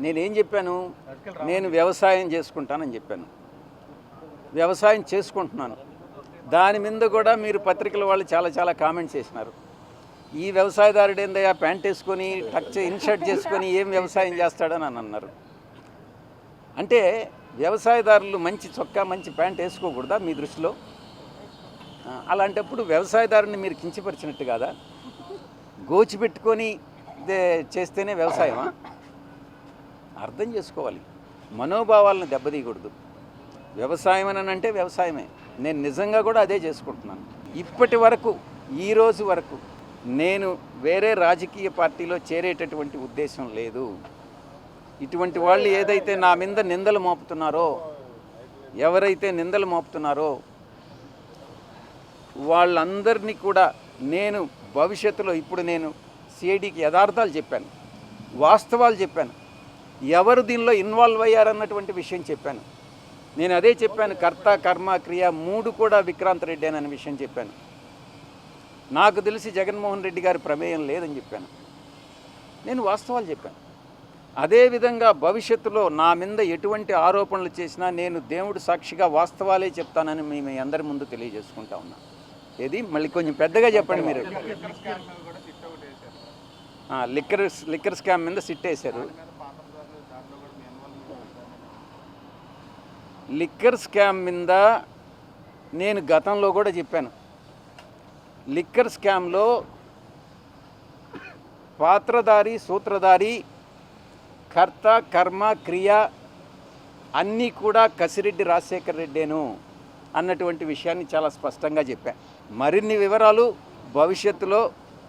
నేనేం చెప్పాను? నేను వ్యవసాయం చేసుకుంటానని చెప్పాను. వ్యవసాయం చేసుకుంటున్నాను. దాని మీద కూడా మీరు పత్రికల వాళ్ళు చాలా చాలా కామెంట్స్ చేసినారు. ఈ వ్యవసాయదారుడు ఏందయ్యా ప్యాంట్ వేసుకొని టచ్ ఇన్షర్ట్ చేసుకొని ఏం వ్యవసాయం చేస్తాడని అని అన్నారు. అంటే వ్యవసాయదారులు మంచి చొక్కా మంచి ప్యాంట్ వేసుకోకూడదా మీ దృష్టిలో? అలాంటప్పుడు వ్యవసాయదారుని మీరు కించపరిచినట్టు కాదా? గోచి పెట్టుకొని ఇదే చేస్తేనే వ్యవసాయమా? అర్థం చేసుకోవాలి. మనోభావాలను దెబ్బతీయకూడదు. వ్యవసాయం అని అంటే వ్యవసాయమే. నేను నిజంగా కూడా అదే చేసుకుంటున్నాను. ఇప్పటి వరకు ఈ రోజు వరకు నేను వేరే రాజకీయ పార్టీలో చేరేటటువంటి ఉద్దేశం లేదు. ఇటువంటి వాళ్ళు ఏదైతే నా మీద నిందలు మోపుతున్నారో ఎవరైతే నిందలు మోపుతున్నారో వాళ్ళందరినీ కూడా నేను భవిష్యత్తులో ఇప్పుడు నేను సిఐడికి యథార్థాలు చెప్పాను. వాస్తవాలు చెప్పాను. ఎవరు దీనిలో ఇన్వాల్వ్ అయ్యారన్నటువంటి విషయం చెప్పాను. నేను అదే చెప్పాను కర్త కర్మ క్రియ మూడు కూడా విక్రాంత్ రెడ్డి అనే విషయం చెప్పాను. నాకు తెలిసి జగన్మోహన్ రెడ్డి గారి ప్రమేయం లేదని చెప్పాను. నేను వాస్తవాలు చెప్పాను. అదేవిధంగా భవిష్యత్తులో నా మీద ఎటువంటి ఆరోపణలు చేసినా నేను దేవుడు సాక్షిగా వాస్తవాలే చెప్తానని మీ మీ అందరి ముందు తెలియజేసుకుంటా ఉన్నా. ఏది? మళ్ళీ కొంచెం పెద్దగా చెప్పండి మీరు. లిక్కర్ లిక్కర్ స్కామ్ మీద సిట్ వేశారు. లిక్కర్ స్కామ్ మీద నేను గతంలో కూడా చెప్పాను. లిక్కర్ స్కామ్లో పాత్రధారి సూత్రధారి కర్త కర్మ క్రియ అన్నీ కూడా కసిరెడ్డి రాజశేఖర్ రెడ్డేను అన్నటువంటి విషయాన్ని చాలా స్పష్టంగా చెప్పాను మరిన్ని వివరాలు భవిష్యత్తులో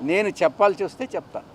నేను చెప్పాల్సి వస్తే చెప్తాను.